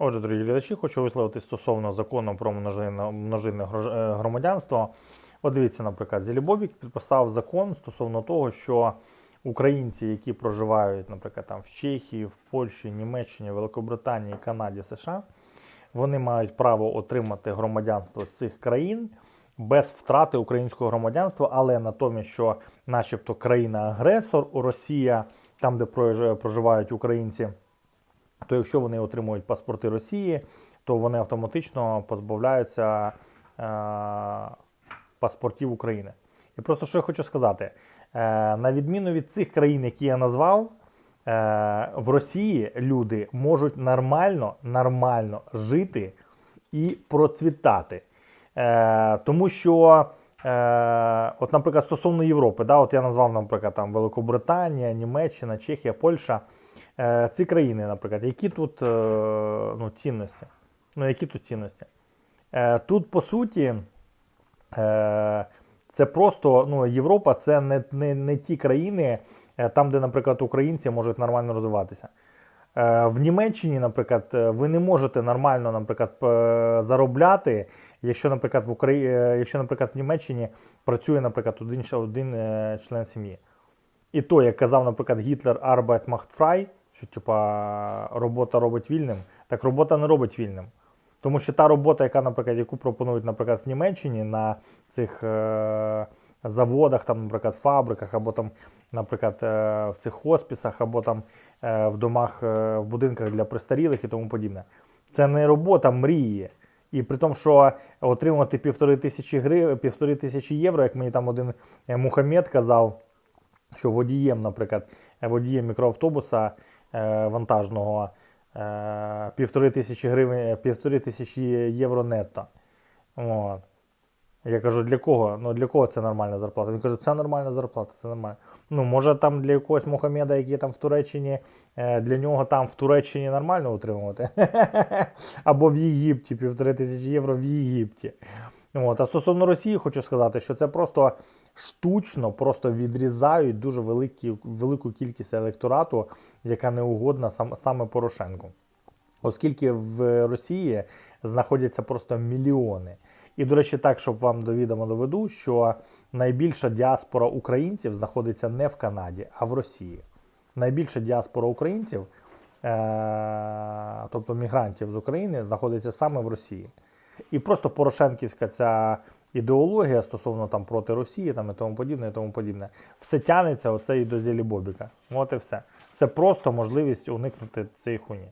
Отже, дорогі глядачі, хочу висловити стосовно закону про множинне, е, громадянство. От дивіться, наприклад, Зілібобік підписав закон стосовно того, що українці, які проживають, наприклад, там в Чехії, в Польщі, Німеччині, Великобританії, Канаді, США, вони мають право отримати громадянство цих країн без втрати українського громадянства, але натомість, що, начебто, країна-агресор Росія, там, де прожи- проживають українці, то якщо вони отримують паспорти Росії, то вони автоматично позбавляються е, паспортів України. І просто що я хочу сказати: е, на відміну від цих країн, які я назвав, е, в Росії люди можуть нормально, нормально жити і процвітати. Е, тому що, е, от, наприклад, стосовно Європи, да, от я назвав, наприклад, там Великобританія, Німеччина, Чехія, Польща. Е, ці країни, наприклад, які тут е, ну, цінності? Ну, які тут цінності? Е, тут, по суті, е, це просто ну, Європа це не, не, не ті країни, е, там, де, наприклад, українці можуть нормально розвиватися. Е, В Німеччині, наприклад, е, ви не можете нормально, наприклад, заробляти, якщо, наприклад, в Украї... е, якщо, наприклад, в Німеччині працює, наприклад, один, один член сім'ї. І то, як казав, наприклад, Гітлер Arbeit macht frei, що типа робота робить вільним, так робота не робить вільним. Тому що та робота, яка, наприклад, яку пропонують, наприклад, в Німеччині на цих е- заводах, там, наприклад, фабриках, або там, наприклад, е- в цих хоспісах, або там е- в домах, е- в будинках для престарілих і тому подібне. Це не робота мрії. І при тому, що отримувати півтори тисячі гри, півтори тисячі євро, як мені там один Мухаммед казав, що водієм, наприклад, водієм мікроавтобуса вантажного півтори тисячі гривень, півтори тисячі євро нетто. От. Я кажу, для кого? Ну для кого це нормальна зарплата? Він каже, це нормальна зарплата, це нормально. Ну, може там для якогось Мухаммеда, який там в Туреччині, е, для нього там в Туреччині нормально утримувати. Або в Єгипті, півтори тисячі євро в Єгипті. От. А стосовно Росії, хочу сказати, що це просто штучно просто відрізають дуже великі, велику кількість електорату, яка не угодна сам, саме Порошенку. Оскільки в Росії знаходяться просто мільйони. І, до речі, так, щоб вам до відома доведу, що найбільша діаспора українців знаходиться не в Канаді, а в Росії. Найбільша діаспора українців, е- тобто мігрантів з України, знаходиться саме в Росії. І просто Порошенківська ця ідеологія стосовно там проти Росії там, і тому подібне, і тому подібне, все тянеться оце і до Зілі Бобіка. От і все. Це просто можливість уникнути цієї хуйні.